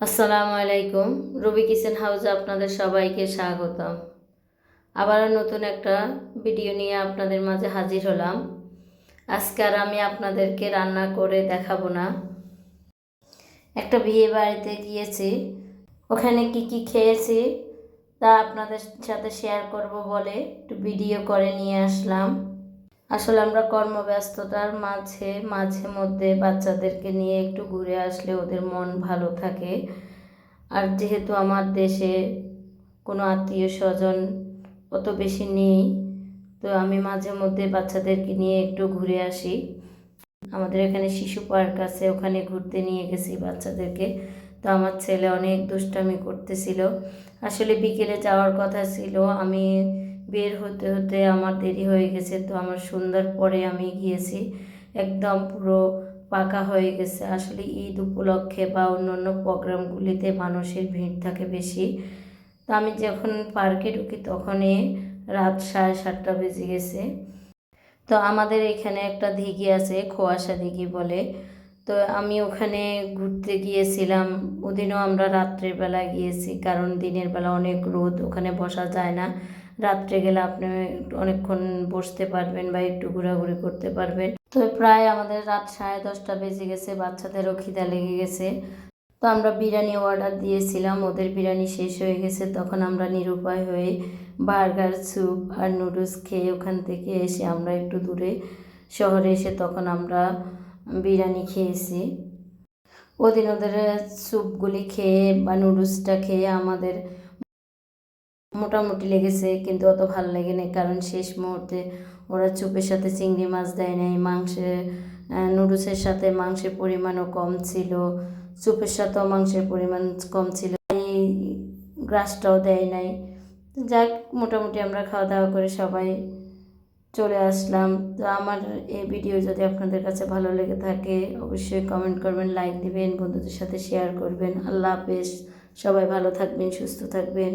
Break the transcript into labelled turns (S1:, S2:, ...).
S1: আসসালামু আলাইকুম। রবি কিচেন হাউসে আপনাদের সবাইকে স্বাগতম। আবারও নতুন একটা ভিডিও নিয়ে আপনাদের মাঝে হাজির হলাম। আজকে আর আমি আপনাদেরকে রান্না করে দেখাবো না। একটা বিয়ে বাড়িতে গিয়েছি। ওখানে কি কি খেয়েছি তা আপনাদের সাথে শেয়ার করব বলে একটু ভিডিও করে নিয়ে আসলাম। আসলে আমরা কর্মব্যস্ততার মাঝে মাঝে মধ্যে বাচ্চাদেরকে নিয়ে একটু ঘুরে আসলে ওদের মন ভালো থাকে। আর যেহেতু আমার দেশে কোনো আত্মীয় স্বজন অত বেশি নেই, তো আমি মাঝে মধ্যে বাচ্চাদেরকে নিয়ে একটু ঘুরে আসি। আমাদের এখানে শিশু পার্ক আছে, ওখানে ঘুরতে নিয়ে গেছি বাচ্চাদেরকে। তো আমার ছেলে অনেক দুষ্টামি করতেছিল। আসলে বিকেলে যাওয়ার কথা ছিল, আমি বের হতে হতে আমার দেরি হয়ে গেছে, তো আমার সন্ধ্যার পরে আমি গিয়েছি। একদম পুরো পাকা হয়ে গেছে। আসলে ঈদ উপলক্ষে বা অন্য অন্য প্রোগ্রামগুলিতে মানুষের ভিড় থাকে বেশি। তো আমি যখন পার্কে ঢুকি তখনই রাত সাড়ে সাতটা বেজে গেছে। তো আমাদের এখানে একটা দিঘি আছে, খোয়াশা দিঘি বলে। তো আমি ওখানে ঘুরতে গিয়েছিলাম। ওদিনও আমরা রাত্রের বেলা গিয়েছি, কারণ দিনের বেলা অনেক রোদ, ওখানে বসা যায় না। রাত্রে গেলে আপনি অনেকক্ষণ বসতে পারবেন বা একটু ঘোরাঘুরি করতে পারবেন। তো প্রায় আমাদের রাত সাড়ে দশটা বেজে গেছে, বাচ্চাদেরও খিদা লেগে গেছে। তো আমরা বিরিয়ানি অর্ডার দিয়েছিলাম, ওদের বিরিয়ানি শেষ হয়ে গেছে। তখন আমরা নিরুপায় হয়ে বার্গার, স্যুপ আর নুডলস খেয়ে ওখান থেকে এসে আমরা একটু দূরে শহরে এসে তখন আমরা বিরিয়ানি খেয়েছি। ওদিন ওদের স্যুপগুলি খেয়ে বা নুডলসটা খেয়ে আমাদের মোটামুটি লেগেছে, কিন্তু অত ভালো লেগেনি কারণ শেষ মুহূর্তে ওরা চুপের সাথে চিংড়ি মাছ দেয় নাই মাংসের নুডলসের সাথে মাংসের পরিমাণও কম ছিল, চুপের সাথেও মাংসের পরিমাণ কম ছিল এই গ্রাসটাও দেয় নাই। যাক, মোটামুটি আমরা খাওয়া দাওয়া করে সবাই চলে আসলাম। তো আমার এই ভিডিও যদি আপনাদের কাছে ভালো লেগে থাকে, অবশ্যই কমেন্ট করবেন লাইক দিবেন, বন্ধুদের সাথে শেয়ার করবেন। আল্লাহ হাফেজ। সবাই ভালো থাকবেন, সুস্থ থাকবেন।